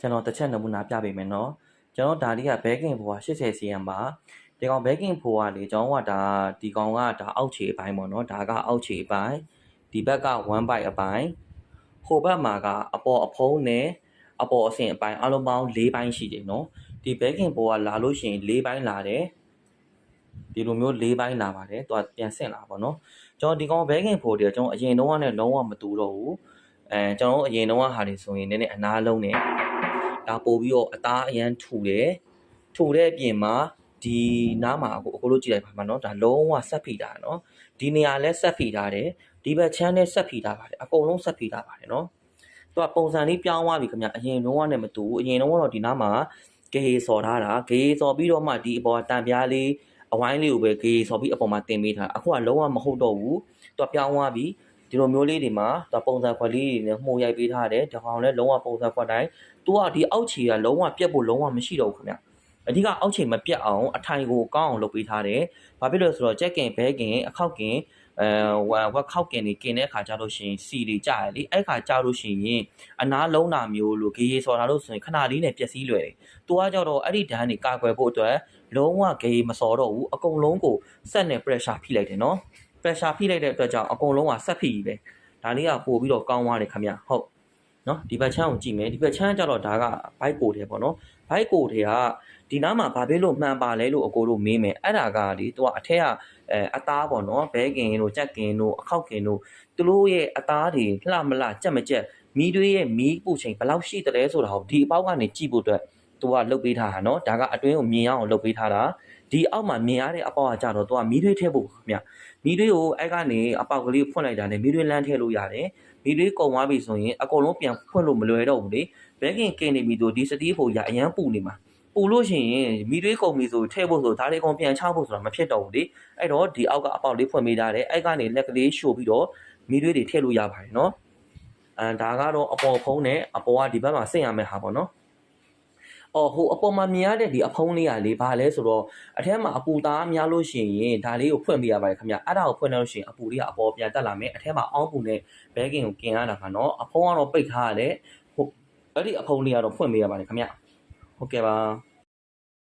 ကျွန်တော်တစ်ချက်နမူနာပြပေးမယ်နော်ကျွန်တော်ဒါလေးကဘဲကင်ဖိုးက 80cm ပါဒီကောင်ဘဲကင်ဖိုးကလေကျွန်တော်ကဒါဒီကောင်ကဒါအောက်ခြေအပိုင်းပေါ့နော်ဒါကအောက်ခြေအပိုင်းဒီဘက်က1 byte အပိုင်းဟိုဘက်မှာကအပေါ်အဖုံးနဲ့အပေါ်အဆင့်အပိုင်းအလုံးပေါင်း၄ပိုင်းရှိတယ်နော်ဒီဘဲကင်ဖိုးကလာလို့ရှိရင်၄ပိုင်းလာတယ်ဒီလိုမျိုး၄ပိုင်းလာပါတယ်သူကပြန်ဆင့်လာပါတော့ကျွန်တော်ဒီကောင်ဘဲကင်ဖိုးတွေကျွန်တော်အရင်တော့ကနဲ့လုံးဝမတူတော့ဘူးအဲကျွန်တော်အရင်တော့ကဟာတွေဆိုရင်နည်းနည်းအနားလုံးနဲ့ ဒါပို့ပြီးတော့အသားအရန်ထူတယ်ထူတဲ့အပြင်မှာဒီနားမှာအခုအခုလို့ကြည့်လိုက်ပါမှာเนาะဒါလုံးဝဆက်ဖိတာเนาะဒီနေရာလဲဆက်ဖိထားတယ်ဒီဘက်ချမ်းနဲ့ဆက်ဖိထားပါတယ်အကုန်လုံးဆက်ဖိထားပါတယ်เนาะသူကပုံစံလေးပြောင်းသွားပြီခင်ဗျအရင်တော့ကနဲ့မတူဘူးအရင်တော့ကတော့ဒီနားမှာဂေးစော်ထားတာဂေးစော်ပြီးတော့မှဒီအပေါ်တန်ပြားလေးအဝိုင်းလေးကိုပဲဂေးစော်ပြီးအပေါ်မှာတင်ပေးထားအခုကလုံးဝမဟုတ်တော့ဘူးသူကပြောင်းသွားပြီ ဒီလိုမျိုးလေးတွေမှာသူပုံစံခွက်လေးတွေနဲ့မှုရိုက်ပေးထားတယ်ဒီကောင်လည်းလုံးဝပုံစံခွက်တိုင်းသူကဒီအောက်ခြေကလုံးဝပြက်ဖို့လုံးဝမရှိတော့ဘူးခင်ဗျအဓိကအောက်ခြေမပြက်အောင်အထိုင်ကိုကောင်းအောင်လုပ်ပေးထားတယ်ဘာဖြစ်လို့လဲဆိုတော့ကြက်ကင်ဘဲကင်အခောက်ကင်အဲဝက်ဝက်ခောက်ကင်တွေกินတဲ့အခါကျလို့ရှိရင်စီတွေကြာရလေအဲ့ခါကြာလို့ရှိရင်အနားလုံးတာမျိုးလို့ဂေးဆော်တာလို့ဆိုရင်ခဏလေးနဲ့ပျက်စီးလွယ်တယ်။သူကကြတော့အဲ့ဒီဒဏ်တွေကာကွယ်ဖို့အတွက်လုံးဝဂေးမစော်တော့ဘူးအကုန်လုံးကိုဆက်နဲ့ pressure ဖိလိုက်တယ်နော်။ pressure ဖိလိုက်တဲ့အတွက်ကြောင့်အကုန်လုံးကဆက်ဖိကြီးပဲ။ဒါလေးကပို့ပြီးတော့ကောင်းသွားတယ်ခင်ဗျ။ဟုတ်နော်ဒီဘက်ချမ်းကိုကြည့်မယ်ဒီဘက်ချမ်းကျတော့ဒါကဘိုက်ကိုတယ်ပေါ့နော်ဘိုက်ကိုတွေကဒီနားမှာဘာဖြစ်လို့မှန်ပါလဲလို့အကိုတို့မေးမယ်အဲ့ဒါကဒီသူကအထက်ကအဲအသားပေါ့နော်ဘဲကင်တို့ကြက်ကင်တို့အခောက်ကင်တို့သူတို့ရဲ့အသားတွေလှမလှကြက်မကြက်မီးတွေရဲ့မီးပူချိန်ဘယ်လောက်ရှိတယ်လဲဆိုတာကိုဒီအပေါက်ကနေကြည့်ဖို့အတွက်သူကလှုပ်ပေးထားတာနော်ဒါကအတွင်းကိုမြင်အောင်လှုပ်ပေးထားတာ ဒီအောက်မှာမြင်ရတဲ့အပေါက်ကကြတော့သူကမီးတွေထည့်ဖို့ခင်ဗျမီးတွေကိုအဲ့ကနေအပေါက်ကလေးဖွင့်လိုက်တာနဲ့မီးတွေလမ်းထည့်လို့ရတယ်မီးတွေကုံသွားပြီဆိုရင်အကုန်လုံးပြန်ဖွင့်လို့မလွယ်တော့ဘူးလေဘဲကင်ကင်နေပြီဆိုဒီစတီးဖို့ရအရန်ပူနေမှာပူလို့ရှိရင်မီးတွေးကုန်ပြီဆိုထည့်ဖို့ဆိုဒါလေးကုန်ပြန်ချဖို့ဆိုတာမဖြစ်တော့ဘူးလေအဲ့တော့ဒီအောက်ကအပေါက်လေးဖွင့်ပေးထားတယ်အဲ့ကနေလက်ကလေးရှို့ပြီးတော့မီးတွေးတွေထည့်လို့ရပါတယ်နော်အဲဒါကတော့အပေါ်ဖုံးနဲ့အပေါ်ကဒီဘက်မှာဆင့်ရမယ့်ဟာပေါ့နော် အော်ဟိုအပေါ်မှာမြင်ရတဲ့ဒီအဖုံးလေးကလေဘာလဲဆိုတော့အထက်မှာအပူသားများလို့ရှိရင်ဒါလေးကိုဖွင့်ပေးရပါတယ်ခင်ဗျအဲ့ဒါကိုဖွင့်လို့ရှိရင်အပူလေးကအပေါ်ပြန်တက်လာမယ်အထက်မှာအောင်းပူနဲ့ဘဲကင်ကိုกินရတာကနော်အဖုံးကတော့ပိတ်ထားရတယ်ဟိုအဲ့ဒီအဖုံးလေးကတော့ဖွင့်ပေးရပါတယ်ခင်ဗျဟုတ်ကဲ့ပါ